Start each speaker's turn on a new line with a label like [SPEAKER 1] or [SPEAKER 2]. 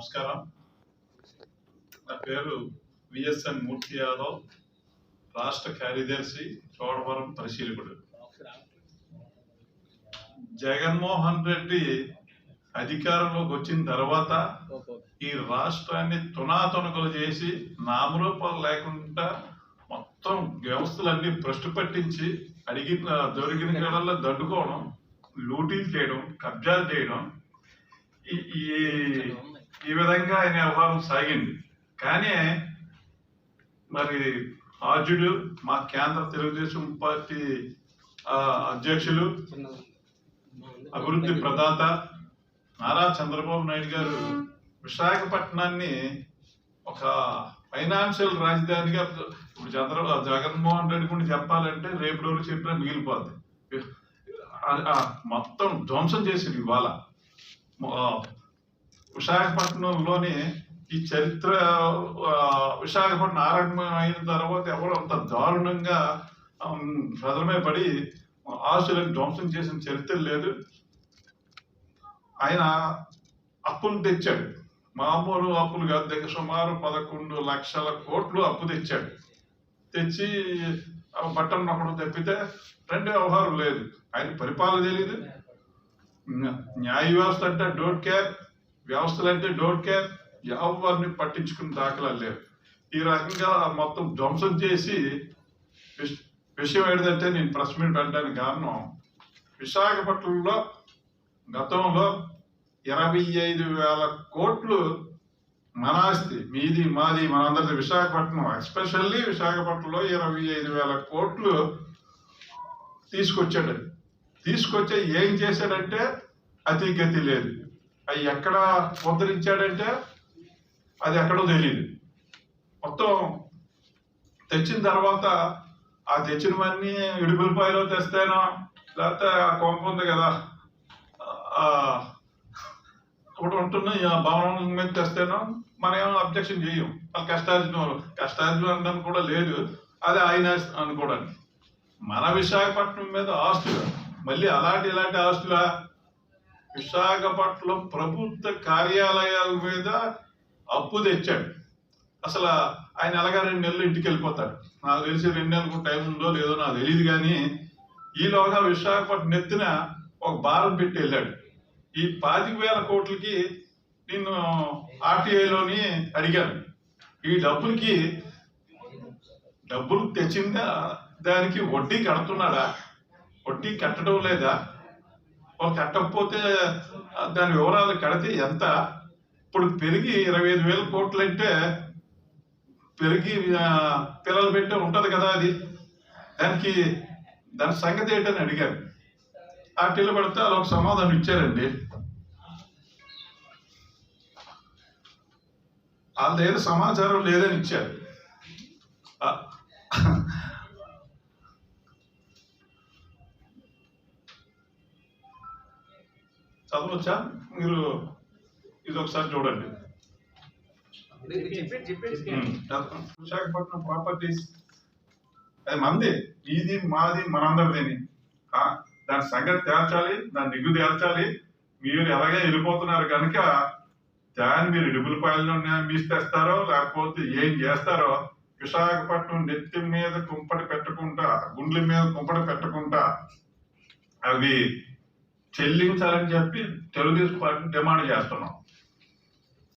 [SPEAKER 1] నమస్కారం. నా పేరు విఎస్ఎన్ మూర్తి యాదవ్ రాష్ట్ర కార్యదర్శి చోడవరం పరిశీలకుడు. జగన్మోహన్ రెడ్డి అధికారంలోకి వచ్చిన తర్వాత ఈ రాష్ట్రాన్ని తునాతునకలు చేసి నామరూపాలు లేకుండా మొత్తం వ్యవస్థలన్నీ భ్రష్టు పట్టించి అడిగిన దొరికిన కాడల్లో దండుకోవడం లూటీలు చేయడం కబ్జాలు చేయడం ఈ- ఈ విధంగా ఆయన వ్యవహారం సాగింది. కానీ మరి ఆర్జుడు మా కేంద్ర తెలుగుదేశం పార్టీ ఆ, అధ్యక్షులు అభివృద్ధి ప్రదాత నారా చంద్రబాబు నాయుడు గారు విశాఖపట్నాన్ని ఒక ఫైనాన్షియల్ రాజధానిగా ఇప్పుడు చంద్రబాబు జగన్మోహన్ రెడ్డి గురించి చెప్పాలంటే రేపు రోజు చెప్పినా మిగిలిపోద్ది. మొత్తం ధ్వంసం చేసింది ఇవాళ. విశాఖపట్నంలోని ఈ చరిత్ర విశాఖపట్నం ఆరంభం అయిన తర్వాత ఎవరు అంత దారుణంగా ఆమ్, పడి ఆశులను ధ్వంసం చేసిన చరిత్ర లేదు. ఆయన అప్పులు తెచ్చాడు. మామూలు అప్పులు కాదు దగ్గర సుమారు పదకొండు లక్షల కోట్లు అప్పు తెచ్చాడు. తెచ్చి ఆ బట్టలు నొక్కడం తప్పితే రెండు వ్యవహారం లేదు. ఆయన పరిపాలన తెలియదు న్యాయ వ్యవస్థ అంటే డోంట్ కేర్. వ్యవస్థలు అంటే డోంట్ కేర్ ఎవరిని పట్టించుకుని దాఖలా లేవు. ఈ రకంగా మొత్తం ధ్వంసం చేసి విషయం ఏంటంటే నేను ప్రెస్ మీట్ పెట్టడానికి కారణం విశాఖపట్నంలో గతంలో ఇరవై ఐదు వేల కోట్లు మన ఆస్తి మీది మాది మనందరిది విశాఖపట్నం. ఎస్పెషల్లీ విశాఖపట్నంలో ఇరవై ఐదు వేల కోట్లు తీసుకొచ్చాడు. తీసుకొచ్చి ఏం చేశాడంటే అతి గతి లేదు. అవి ఎక్కడ ముద్రించాడంటే అది ఎక్కడో తెలియదు మొత్తం తెచ్చిన తర్వాత ఆ తెచ్చినవన్నీ ఇడుగులపాయలో తెస్తేనో లేకపోతే ఆ కొంప ఉంది కదా ఆ, ఇప్పుడు ఉంటున్న ఈ భవనం మీద తెస్తేనో మనం ఏమో అబ్జెక్షన్ చేయం. వాళ్ళు కష్టార్జున కష్టార్జున అనడానికి కూడా లేదు. అది ఆయన అనుకోవడానికి. మన విశాఖపట్నం మీద ఆస్తులు మళ్ళీ అలాంటి ఇలాంటి ఆస్తులా విశాఖపట్నం ప్రభుత్వ కార్యాలయాల మీద అప్పు తెచ్చాడు. అసలు ఆయన ఎలాగా రెండు నెలలు ఇంటికి వెళ్ళిపోతాడు. నాకు తెలిసి రెండు నెలలకు టైం ఉందో లేదో నాకు తెలియదు కానీ ఈలోగా విశాఖపట్నం నెత్తిన ఒక భారం పెట్టి వెళ్ళాడు. ఈ పాతిక వేల కోట్లకి నేను ఆర్టీఐలోని అడిగాను. ఈ డబ్బులకి డబ్బులు తెచ్చిందా? దానికి వడ్డీ కడుతున్నాడా? వడ్డీ కట్టడం లేదా? వాళ్ళు కట్టకపోతే దాని వివరాలు కడితే ఎంత? ఇప్పుడు పెరిగి ఇరవై ఐదు వేల కోట్లు అంటే పెరిగి పిల్లలు పెట్టే ఉంటుంది కదా అది. దానికి దాని సంగతి ఏంటని అడిగారు. ఆ టిల్లు పెడితే వాళ్ళు ఒక సమాధానం ఇచ్చారండి. వాళ్ళ దగ్గర సమాచారం లేదని ఇచ్చారు. చదవచ్చా మీరు ఇది ఒకసారి చూడండి. విశాఖపట్నం ప్రాపర్టీస్ అది మంది ఇది మాది మనందరిదేని. దాని సంగతి తేల్చాలి దాని నిగ్గు తేల్చాలి. మీరు ఎలాగే వెళ్ళిపోతున్నారు కనుక దాన్ని మీరు ఇడుపులపాయలను మీసి తెస్తారో లేకపోతే ఏం చేస్తారో విశాఖపట్నం నెత్తి మీద కుంపటి పెట్టకుండా గుండెల మీద కుంపటి పెట్టకుండా అవి చెల్లించాలని చెప్పి తెలుగుదేశం పార్టీ డిమాండ్ చేస్తున్నాం.